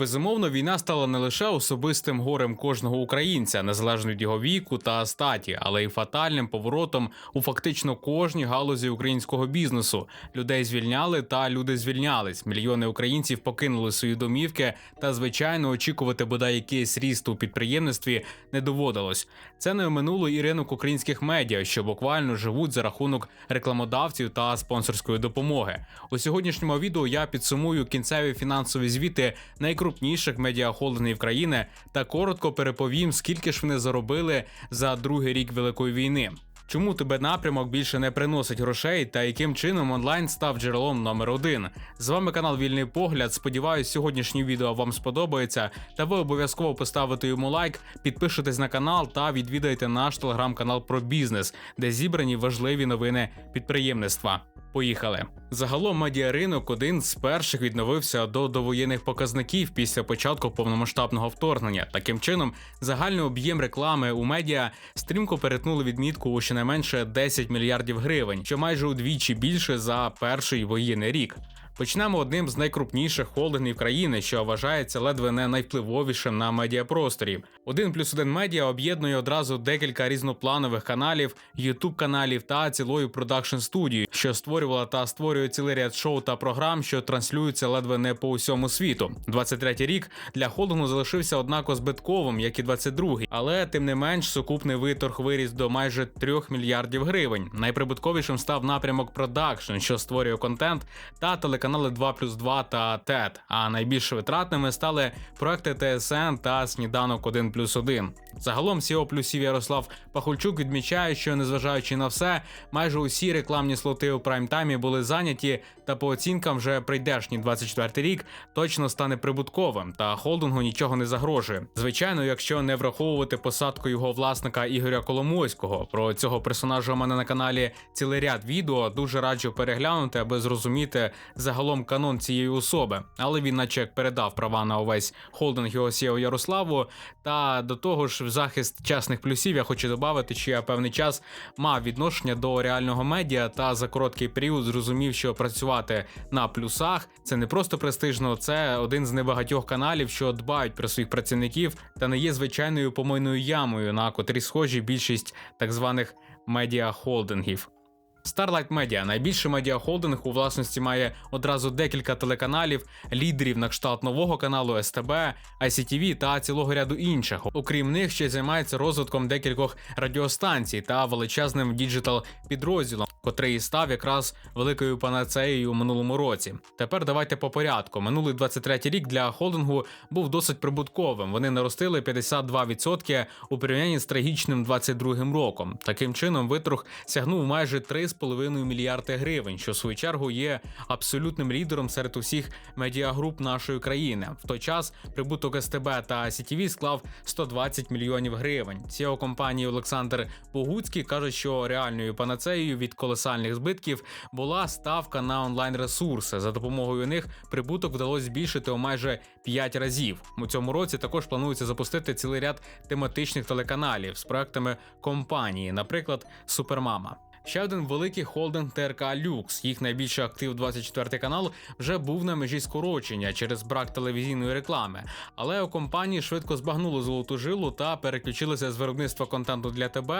Безумовно, війна стала не лише особистим горем кожного українця, незалежно від його віку та статі, але й фатальним поворотом у фактично кожній галузі українського бізнесу. Людей звільняли та люди звільнялись. Мільйони українців покинули свої домівки, та звичайно очікувати бодай якийсь ріст у підприємництві не доводилось. Це не оминуло і ринок українських медіа, що буквально живуть за рахунок рекламодавців та спонсорської допомоги. У сьогоднішньому відео я підсумую кінцеві фінансові звіти найкрупніших медіахолдингів країни та коротко переповім, скільки ж вони заробили за другий рік великої війни. Чому тебе напрямок більше не приносить грошей та яким чином онлайн став джерелом номер один? З вами канал Вільний Погляд. Сподіваюсь, сьогоднішнє відео вам сподобається. Та ви обов'язково поставите йому лайк, підпишитесь на канал та відвідаєте наш телеграм-канал про бізнес, де зібрані важливі новини підприємництва. Поїхали. Загалом медіаринок один з перших відновився до довоєнних показників після початку повномасштабного вторгнення. Таким чином, загальний об'єм реклами у медіа стрімко перетнули відмітку у щонайменше 10 мільярдів гривень, що майже удвічі більше за перший воєнний рік. Почнемо одним з найкрупніших холдингів країни, що вважається ледве не найвпливовішим на медіапросторі. Один плюс один медіа об'єднує одразу декілька різнопланових каналів, ютуб каналів та цілою продакшн студію, що створювала та створює цілий ряд шоу та програм, що транслюються ледве не по усьому світу. 23-й рік для холдингу залишився однако збитковим, як і 22-й, але тим не менш сукупний виторг виріс до майже 3 мільярдів гривень. Найприбутковішим став напрямок продакшн, що створює контент та телеканали 2 плюс 2 та ТЕТ. А найбільш витратними стали проекти ТСН та Сніданок 1 плюс 1. Загалом CEO плюсів Ярослав Пахульчук відмічає, що незважаючи на все, майже усі рекламні слоти у прайм-таймі були зайняті, та по оцінкам вже прийдешній 24 рік точно стане прибутковим, та холдингу нічого не загрожує. Звичайно, якщо не враховувати посадку його власника Ігоря Коломойського. Про цього персонажа у мене на каналі цілий ряд відео дуже раджу переглянути, аби зрозуміти загалом канон цієї особи. Але він, наче як передав права на увесь холдинг його CEO Ярославу. Та до того ж, в захист чесних плюсів я хочу додати, що я певний час мав відношення до реального медіа та за короткий період зрозумів, що працювати на плюсах це не просто престижно, це один з небагатьох каналів, що дбають про своїх працівників та не є звичайною помойною ямою, на котрі схожі більшість так званих медіахолдингів. Starlight Media – найбільший медіахолдинг у власності має одразу декілька телеканалів, лідерів на кшталт нового каналу СТБ, ICTV та цілого ряду інших. Окрім них, ще займається розвитком декількох радіостанцій та величезним діджитал підрозділом, котрий став якраз великою панацеєю у минулому році. Тепер давайте по порядку. Минулий 23 рік для холдингу був досить прибутковим. Вони наростили 52% у порівнянні з трагічним 22 роком. Таким чином, витрох сягнув майже 3 3,5 мільярди гривень, що в свою чергу є абсолютним лідером серед усіх медіагруп нашої країни. В той час прибуток СТБ та CTV склав 120 мільйонів гривень. CEO компанії Олександр Богуцький каже, що реальною панацеєю від колосальних збитків була ставка на онлайн ресурси. За допомогою них прибуток вдалося збільшити у майже 5 разів. У цьому році також планується запустити цілий ряд тематичних телеканалів з проектами компанії, наприклад, Супермама. Ще один великий холдинг ТРК Люкс. Їх найбільший актив 24 канал вже був на межі скорочення через брак телевізійної реклами. Але у компанії швидко збагнули золоту жилу та переключилися з виробництва контенту для ТБ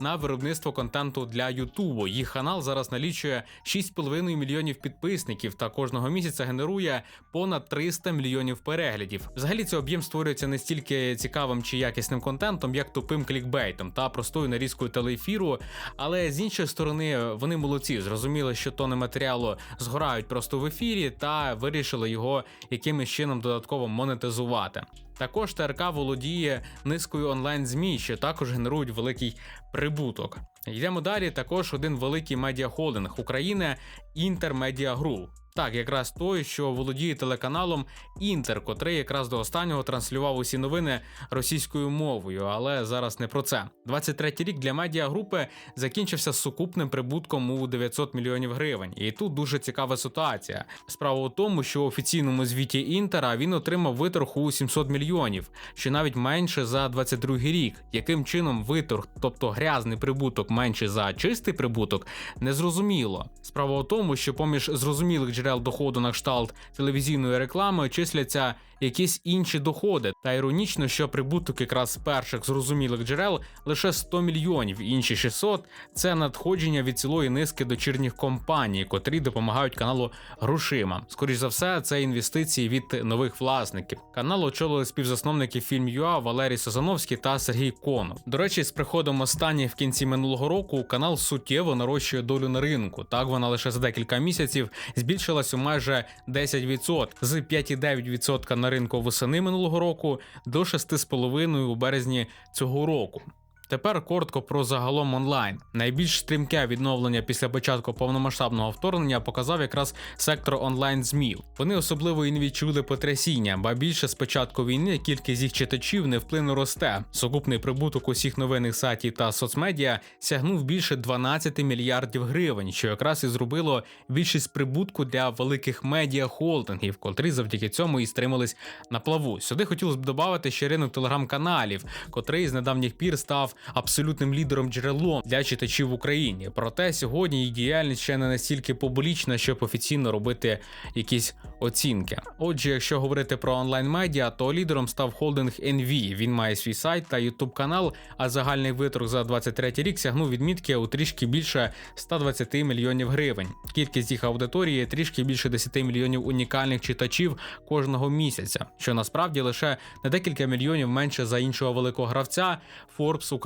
на виробництво контенту для Ютубу. Їх канал зараз налічує 6,5 мільйонів підписників та кожного місяця генерує понад 300 мільйонів переглядів. Взагалі цей об'єм створюється не стільки цікавим чи якісним контентом, як тупим клікбейтом та простою нарізкою телеефіру, але з іншої сторони, вони молодці, зрозуміли, що тони матеріалу згорають просто в ефірі, та вирішили його якимось чином додатково монетизувати. Також ТРК володіє низкою онлайн змі, що також генерують великий прибуток. Йдемо далі. Також один великий медіахолдинг України Інтермедіа Гру. Так, якраз той, що володіє телеканалом Інтер, котрий якраз до останнього транслював усі новини російською мовою, але зараз не про це. 23-й рік для медіагрупи закінчився сукупним прибутком у 900 мільйонів гривень. І тут дуже цікава ситуація. Справа у тому, що в офіційному звіті Інтера він отримав виторг у 700 мільйонів, що навіть менше за 22-й рік. Яким чином виторг, тобто грязний прибуток, менше за чистий прибуток, незрозуміло. Справа у тому, що поміж зрозумілих джерел доходу на кшталт телевізійної реклами числяться якісь інші доходи. Та іронічно, що прибуток якраз перших зрозумілих джерел лише 100 мільйонів, інші 600 – це надходження від цілої низки дочірніх компаній, котрі допомагають каналу грошима. Скоріш за все, це інвестиції від нових власників. Канал очолили співзасновники фільм.ua Валерій Сазановський та Сергій Конов. До речі, з приходом останніх в кінці минулого року канал суттєво нарощує долю на ринку. Так вона лише за декілька місяців збільшилась у майже 10% з 5,9% на ринку восени минулого року до 6,5% у березні цього року. Тепер коротко про загалом онлайн. Найбільш стрімке відновлення після початку повномасштабного вторгнення показав якраз сектор онлайн змів. Вони особливо і не відчули потрясіння, ба більше з початку війни кількість їх читачів невпинно росте. Сукупний прибуток усіх новинних сайтів та соцмедіа сягнув більше 12 мільярдів гривень, що якраз і зробило більшість прибутку для великих медіа холдингів, котрі завдяки цьому і стримались на плаву. Сюди хотілося б додати ще ринок телеграм-каналів, котрий з недавніх пір став абсолютним лідером джерелом для читачів в Україні. Проте сьогодні їх діяльність ще не настільки публічна, щоб офіційно робити якісь оцінки. Отже, якщо говорити про онлайн медіа, то лідером став холдинг NV. Він має свій сайт та YouTube канал, а загальний виторг за 23 рік сягнув відмітки у трішки більше 120 мільйонів гривень. Кількість їх аудиторії трішки більше 10 мільйонів унікальних читачів кожного місяця, що насправді лише на декілька мільйонів менше за іншого великого гравця Forbes Україна.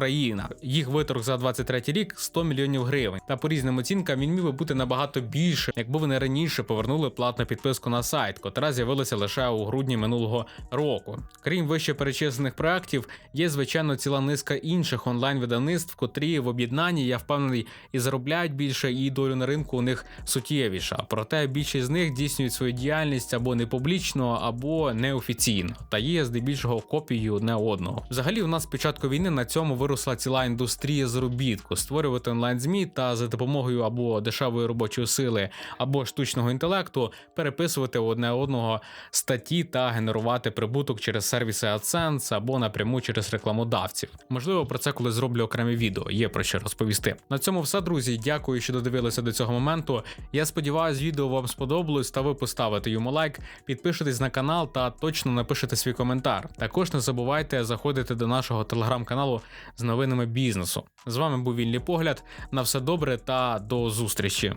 Їх виторг за 23 рік 100 мільйонів гривень. Та по різним оцінкам він міг би бути набагато більше, якби вони раніше повернули платну підписку на сайт, котра з'явилася лише у грудні минулого року. Крім вище перечислених проектів, є звичайно ціла низка інших онлайн-видавництв, котрі в об'єднанні, я впевнений, і заробляють більше, і долю на ринку у них суттєвіша. Проте більшість з них здійснюють свою діяльність або не публічно, або неофіційно, та є здебільшого копією одне одного. Взагалі, у нас з початку війни на цьому виросла ціла індустрія заробітку, створювати онлайн змі та за допомогою або дешевої робочої сили, або штучного інтелекту переписувати одне одного статті та генерувати прибуток через сервіси AdSense або напряму через рекламодавців. Можливо, про це коли зроблю окреме відео. Є про що розповісти. На цьому все, друзі. Дякую, що додивилися до цього моменту. Я сподіваюся, відео вам сподобалось та ви поставите йому лайк, підпишитесь на канал та точно напишете свій коментар. Також не забувайте заходити до нашого телеграм-каналу з новинами бізнесу. З вами був вільний погляд. На все добре та до зустрічі.